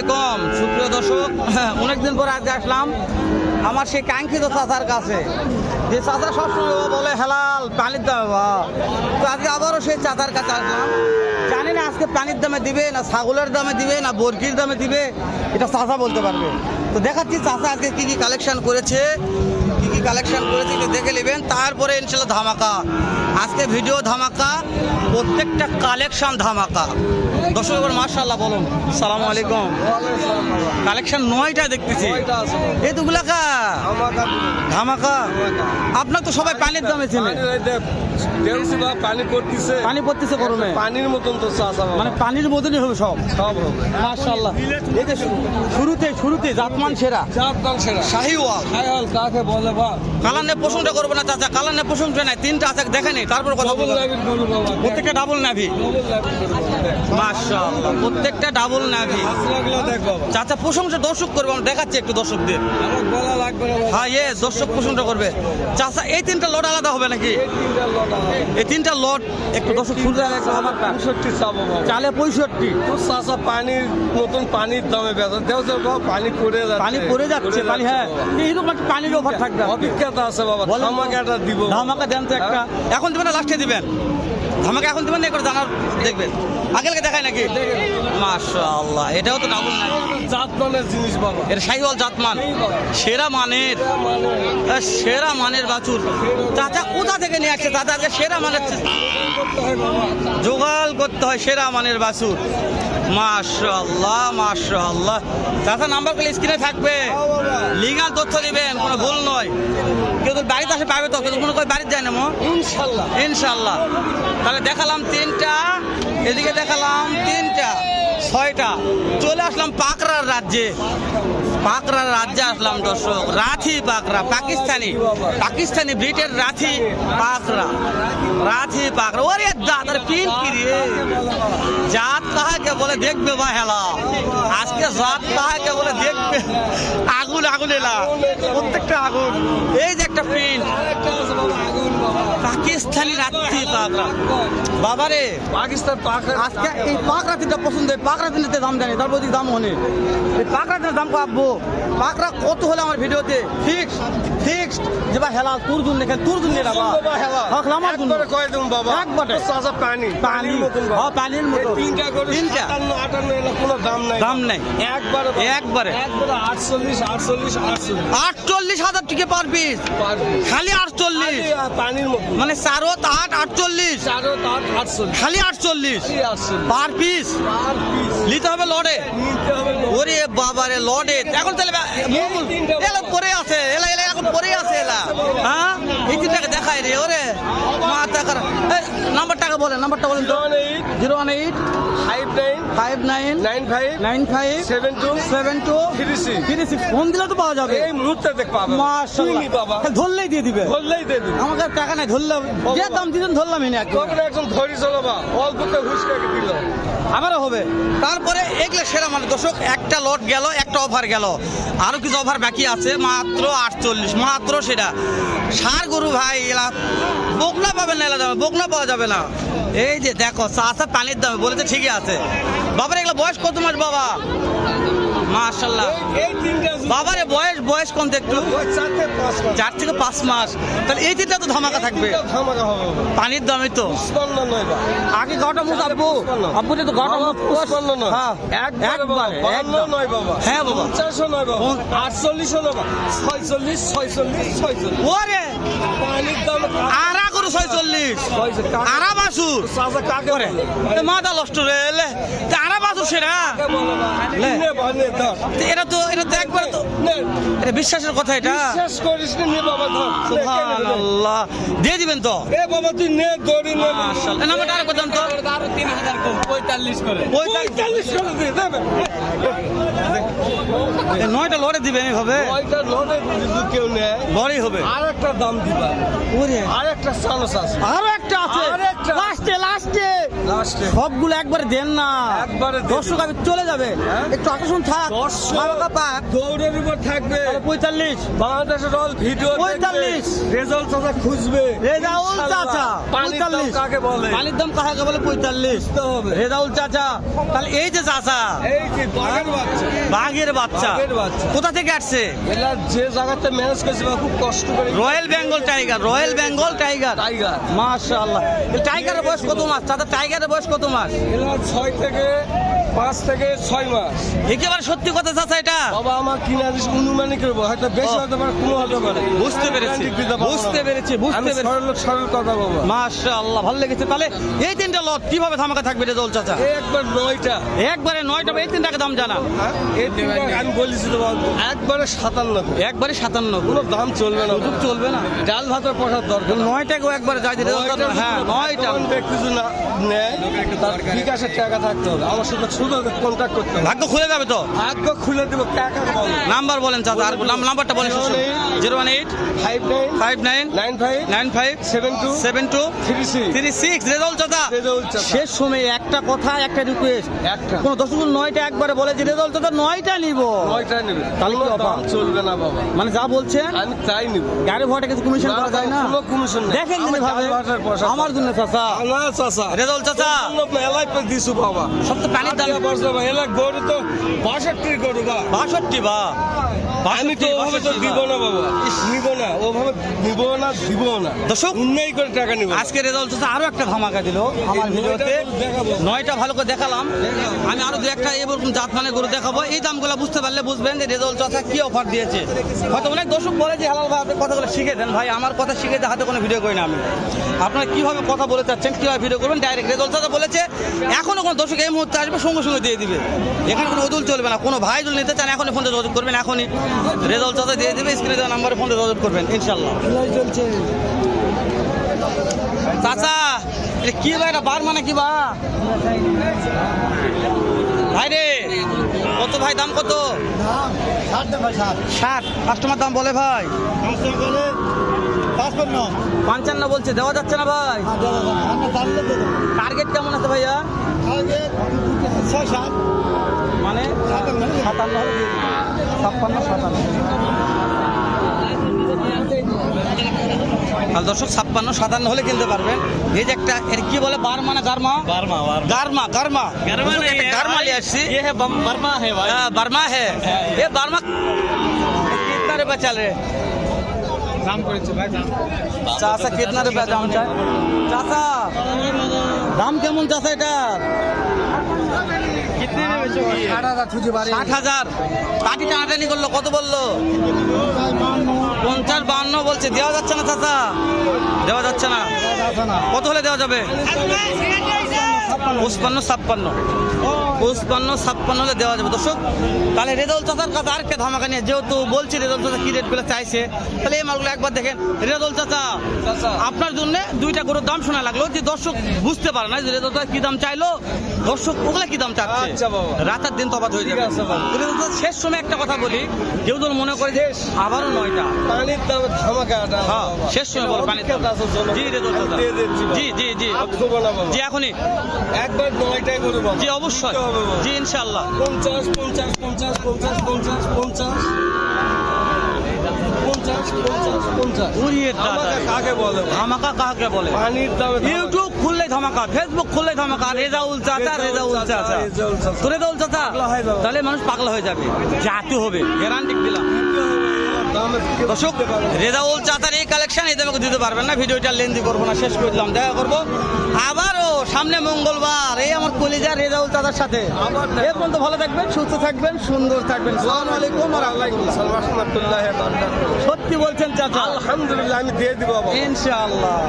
আলাইকুম, সুপ্রিয় দর্শক। অনেকদিন পর আজকে আসলাম। আমার সেই কাঙ্ক্ষিত চাচার কাছে। যে চাচা সবসময় বলে, হেলাল, পানির দামে তো আজকে আবারও সেই চাচার কাছে আসলাম। জানি না আজকে পানির দামে দিবে, না ছাগলের দামে দিবে, না বর্গির দামে দিবে, এটা চাচা বলতে পারবে। তো দেখাচ্ছি চাচা আজকে কী কী কালেকশন করেছে। কী কী কালেকশন করেছে দেখে নেবেন। তারপরে ইনশাল্লাহ ধামাকা। আজকে ভিডিও ধামাকা, প্রত্যেকটা কালেকশন ধামাকা। দর্শক এবার মার্শাল্লাহ বলুন। সালাম আলাইকুম। কালেকশন নয়টা দেখতেছি। এই তো গুলাকা ধামাকা। আপনার তো সবাই পানির দামে ছিলেন পানি পড়তেছে। পানি পড়তেছে গরমে। পানির মতন তো চাষা মানে পানির মতনই হবে সব। সব হবে। মার্শাল্লাহ এই যে শুরুতে শুরুতে জাতমান সেরা। চাপ দাম সেরা। শাহিওয়াল। হায়াল কাকে বলে বা? কালানে প্রশংসা করব না চাচা কালানে প্রশংসা নাই। তিনটা আছে দেখেনি তারপর কথা বলব। প্রত্যেকটা ডাবল নাভি প্রত্যেকটা ডাবল নাভি দেখ চাচা প্রশংসা দর্শক করব আমি দেখাচ্ছি একটু দর্শকদের। আমার বলা লাগবে হ্যাঁ ইয়ে দর্শক প্রশংসা করবে। চাষা এই তিনটা লট আলাদা হবে নাকি? এই তিনটা লটা একটু দর্শক শুনতে পঁয়ষট্টি চাবো চালে পঁয়ষট্টি। চাষা পানির নতুন পানির দামে বেচা। পানি পড়ে যাচ্ছে। পানি পড়ে যাচ্ছে পানি হ্যাঁ। এইরকম একটা পানির অফার থাকবে অভিজ্ঞতা আছে বাবা। আমাকে একটা দিব। ধামাকা দেন তো একটা। এখন দেবেন লাস্টে দিবেন। ধামাকা এখন তুমি না করে জানার দেখবেন আগে আগে দেখায় নাকি? মাশাআল্লাহ এটাও তো ডাবল না। জাত মানের জিনিস বাবা। এটা শাহিওয়াল জাতমান। সেরা মানের। সেরা মানের। বাছুর। চাচা কোথা থেকে নিয়ে আসছে? চাচা আজকে সেরা মানের জোগাল করতে হয় সেরা মানের বাছুর। মাশাআল্লাহ মাশাআল্লাহ। চাচা নাম্বারগুলো স্ক্রিনে থাকবে। লিগাল তথ্য দিবেন কোনো ভুল নয়। কেউ তো বাড়িতে আসে পাবে তো কেউ কোনো বাড়িতে যায় না মো? ইনশাল্লাহ ইনশাল্লাহ তাহলে দেখালাম তিনটা এদিকে দেখালাম তিনটা। ছয়টা। চলে আসলাম পাকড়ার রাজ্যে। পাকড়ার রাজ্যে আসলাম, দর্শক। রাথি পাকরা, পাকিস্তানি। পাকিস্তানি ব্রিটের রাথি পাকরা। রাথি পাকরা। ওরে দাদার পিন কিরে জাত কাহাকে বলে দেখবে বা হেলা? আজকে জাত কাহাকে বলে দেখবে? আগুন এলা। প্রত্যেকটা আগুন। এই যে একটা প্রিন্ট পাকিস্তানি রাত্রি পাকড়া বাবারে। পাকিস্তান আজকে এই পাকড়া তিনটা পছন্দ পাকড়া তিনটাতে দাম জানি। তারপর দাম হনে এই পাকড়া তিনটা দাম কাটবো পাকড়া কত হলো আমার ভিডিওতে? ফিক্স ফিক্স যে বা হেলা তোর জন্য দেখেন তোর জন্য আমার জন্য। একবারে কয় বাবা। একবারে। চাষা পানি। পানি। মতন হ্যাঁ পানির মতো তিনটা করে তিনটা। সাতান্ন আটান্ন এগুলো কোনো দাম নাই। দাম নাই। একবারে। একবারে। একবারে আটচল্লিশ আটচল্লিশ আটচল্লিশ হাজার টিকে পার পিস খালি আটচল্লিশ। মানে চারো আট আটচল্লিশ। খালি আটচল্লিশ। পার পিস নিতে হবে লড়ে। ওরে বাবারে লডে। এখন তাহলে পরে আছে। এলা। এখন পরে আছে এলা। হ্যাঁ? দেখায় রে ওরে। মাথা খারাপ এই, নাম্বার টাকা বলেন নাম্বারটা বলেন তো। Zero one eight five nine five nine nine five nine five seven two seven two three six three six. Phone দিলে তো পাওয়া যাবে। এই মুহূর্তে দেখ পাবে। মাশাআল্লাহ। বাবা। হ্যাঁ, ধরলেই দিয়ে দিবে। বললেই দে দিবি। আমাকে টাকা নাই ধরলাম যে দাম দিতেন ধরলাম এনে একদম। একজন ধরি চলো বা। অল্পতে দিল। আবারও হবে। তারপরে এগুলো সেরা মানে দর্শক একটা লট গেল একটা অফার গেল। আরও কিছু অফার বাকি আছে মাত্র আটচল্লিশ মাত্র সেটা। সার গরু ভাই, এলা বকনা পাবেন না, এলা যাবে, বকনা পাওয়া যাবে না। এই যে দেখো চাষা পানির দামে, বলেছে ঠিকই আছে। বাবার, এগুলো বয়স কত মাস, বাবা? মাশাল্লাহ এই তিনটা বাবারে বয়স বয়স তো একটু। চার থেকে পাঁচ মাস। তাহলে এই তিনটা তো ধামাকা থাকবে। পানির দামে তো। আগে গটা মুখ আব্বু। আব্বু তো গটা মুখ পুষ্পান্ন নয়। হ্যাঁ একবারে। নয় বাবা। হ্যাঁ বাবা। পঞ্চাশও নয় বাবা। আটচল্লিশও নয় বাবা। ছয়চল্লিশ ছয়চল্লিশ ছয়চল্লিশ। ওরে! পানির দাম আরা ছয়চল্লিশ। আরা বাসুর? মাথা নষ্ট রে আরা বাসুর সেরা। এটা তো এটা এটা বিশ্বাসের কথা এটা? বিশ্বাস করিস নি, নে বাবা ধর। নে, নে। সুবহানাল্লাহ। দিয়ে দিবেন তো? এ বাবা তুই নে দড়ি নে। মাশাআল্লাহ। নাম্বারটা আর কত তো। পঁয়তাল্লিশ করে। পঁয়তাল্লিশ দিয়ে দেবে এই নয়টা লড়ে দিবেন এইভাবে? ওইটা লড়ে যদি কেউ নেয়। লড়াই হবে। আর একটা দাম দিবা। ওরে। আর একটা চান্স আছে। আরও একটা আছে। আরও একটা। লাস্টে লাস্টে। লাস্টে। সবগুলো একবারে দেন না। দর্শক আমি চলে যাবে। হ্যাঁ? একটু আকর্ষণ থাক। দর্শক। মালকা পাক দৌড়ের উপর থাকবে। তাহলে পঁয়তাল্লিশ। বাংলাদেশের অল ভিডিও পঁয়তাল্লিশ। রেজাল্ট চাচা খুঁজবে। রেজাউল চাচা পঁয়তাল্লিশ। কাকে বলে? পানির দাম কাকে বলে? পঁয়তাল্লিশ। বুঝতে হবে। রেজাউল চাচা তাহলে এই যে চাচা। এই যে বাঘের বাচ্চা। বাঘের বাচ্চা। কোথা থেকে আসছে? এলা যে জায়গাতে ম্যানেজ করেছে খুব কষ্ট করে royal Bengal tiger royal Bengal tiger. Tiger. মাশাআল্লাহ। এই টাইগারের বয়স কত মাস? চাচা টাইগারের বয়স কত মাস? ছয় থেকে পাঁচ থেকে ছয় মাস। একেবারে সত্যি কথা চাচা এটা? বাবা আমার কিনা দিস অনুমানিক করব হয়তো বেশি হতে পারে কম হতে পারে। বুঝতে পেরেছি। দিতে। বুঝতে পেরেছি বুঝতে পেরেছি। সরল সরল কথা বাবা। মাশাআল্লাহ ভালো লেগেছে। তাহলে এই তিনটা লট কীভাবে ধামাকা থাকবে রেজল চাচা? এই একবার নয়টা। একবারে নয়টা এই তিনটাকে দাম জানা হ্যাঁ? এই তিনটা আমি বলেছি তো একবারে সাতান্ন। একবারে সাতান্ন। কোনো দাম চলবে না। চলবে না। ডাল ভাতের পয়সার দরকার। নয়টাকেও একবারে যাই দিলে হ্যাঁ নয়টা। ব্যক্তি যদি নেয় তার বিকাশের টাকা থাকতে হবে। আমার সাথে শুধু কন্ট্যাক্ট করতে হবে। ভাগ্য খুলে যাবে তো? ভাগ্য খুলে দেবো টাকা নাম্বার বলেন চাচা আর নাম্বারটা বলেন zero one eight five nine five nine nine five nine five seven two seven two three six. Three six. Rezaul চাচা। শেষ সময়ে একটা কথা একটা রিকোয়েস্ট একটা। কোন দশ নয়টা একবারে বলে যে রেজল চাচা নয়টা নিব? নয়টা নেবে। তাহলে কি অফার? চলবে না বাবা। মানে যা বলছেন আমি তাই নিব। গাড়ি ভাড়াটা কিছু কমিশন করা যায় না কোনো কমিশন দেখেন ভাবে আমার জন্য চাচা। না চাচা। রেজল চাচা। মেলায় দিছু বাবা। সব তো পানির দাম গরু তো বাষট্টি গরু বা বাষট্টি বা। আমি তো ওভাবে তো দিব না বাবা নিব না ওভাবে নিব না দিব না। দর্শক উন্নয় করে টাকা নিব। আজকে রেজাল্ট আরও একটা ধামাকা দিল আমার ভিডিওতে। নয়টা ভালো করে দেখালাম। আমি আরও দু একটা এরকম জাত মানে গরু দেখাবো। এই দামগুলো বুঝতে পারলে বুঝবেন যে রেজাল্ট চাচা কি অফার দিয়েছে। হয়তো অনেক দর্শক বলে যে হালাল ভাই আপনি কথাগুলো শিখে দেন ভাই। আমার কথা শিখে হাতে কোনো ভিডিও করি না আমি। আপনারা কীভাবে কথা বলে চাচ্ছেন কীভাবে ভিডিও করবেন ডাইরেক্ট রেজাল্ট চাচা বলেছে। এখনও কোনো দর্শক এই মুহূর্তে আসবে সঙ্গে সঙ্গে দিয়ে দিবে। এখানে কোনো অদুল চলবে না কোনো ভাই যদি নিতে চান এখনই ফোনে যোগাযোগ করবেন এখনই রেজাল্ট চাচা দিয়ে দিবে স্ক্রিনে দেওয়া নাম্বারে ফোনে যোগাযোগ করবেন ইনশাল্লাহ চলছে চাচা এটা কি ভাই এটা বার মানে কি বা? ভাই রে কত ভাই দাম কত? ষাট কাস্টমার দাম বলে ভাই। পাঁচপান্ন পঞ্চান্ন বলছে দেওয়া যাচ্ছে না ভাই। হ্যাঁ, টার্গেট কেমন আছে ভাইয়া? ছয় সাত। মানে? সাতান্ন। ছাপ্পান্ন সাতান্ন। দর্শক ছাপ্পান্ন সাতান্ন হলে কিনতে পারবেন। এই যে একটা এর কি বলে? বার্মা না গার্মা? গার্মা গার্মা। গার্মা আসছি। হ্যাঁ, বার্মা হ্যাঁ বার্মা হ্যাঁ বার্মা কিতনা রে? जाम কেতনা छे भाई जाम चाचा দাম কেমন চাচা এটা? কিতনে মে করল কত বলল? 50 52 বলছে দেওয়া যাচ্ছে না দেওয়া যাচ্ছে না। কত হলে দেওয়া যাবে? 55 56 পঁচপান্ন ছাপ্পান্ন হলে দেওয়া যাবে। দর্শক তাহলে রেজাউল চাচার কাছে আর কে ধামাকা নিয়ে যেহেতু বলছি রেজাউল চাচা কি রেটগুলো চাইছে তাহলে এই মালগুলো একবার দেখেন। রেজাউল চাচা। আপনার জন্য দুইটা গরুর দাম শোনা লাগল যে দর্শক বুঝতে পারে না যে রেজাউল চাচা কি দাম চাইলো। দর্শক ওগুলা কি দাম চাচ্ছে? আচ্ছা রাতের দিন তফাৎ হয়ে যাবে। রেজাউল চাচা শেষ সময় একটা কথা বলি যদি মনে করে যে আবারও নয়টা। পানির দামে ধামাকা হ্যাঁ শেষ সময় বলো পানির দাম। জি রেজাউল চাচা। জি জি জি। জি এখনই। একবার নয়টাই করে বাবা। জি অবশ্যই। হবে জি ইনশাল্লাহ পঞ্চাশ পঞ্চাশ পঞ্চাশ পঞ্চাশ পঞ্চাশ পঞ্চাশ। কাকে বলে? ফেসবুক খুললে রেজাউল চাতার এই কালেকশন তাহলে মানুষ পাগলা হয়ে যাবে। যাতে হবে এই কালেকশন দিতে পারবেন না। ভিডিওটা লেন্দি করব না শেষ করে দিলাম। দেখা করব আবারও সামনে মঙ্গলবার। এই আমার কলিজা রেজাউল দাদার সাথে। এরপর এ পর্যন্ত ভালো থাকবেন সুস্থ থাকবেন সুন্দর থাকবেন। সত্যি বলছেন চাচা। আলহামদুলিল্লাহ আমি দিয়ে দিব ইনশাআল্লাহ।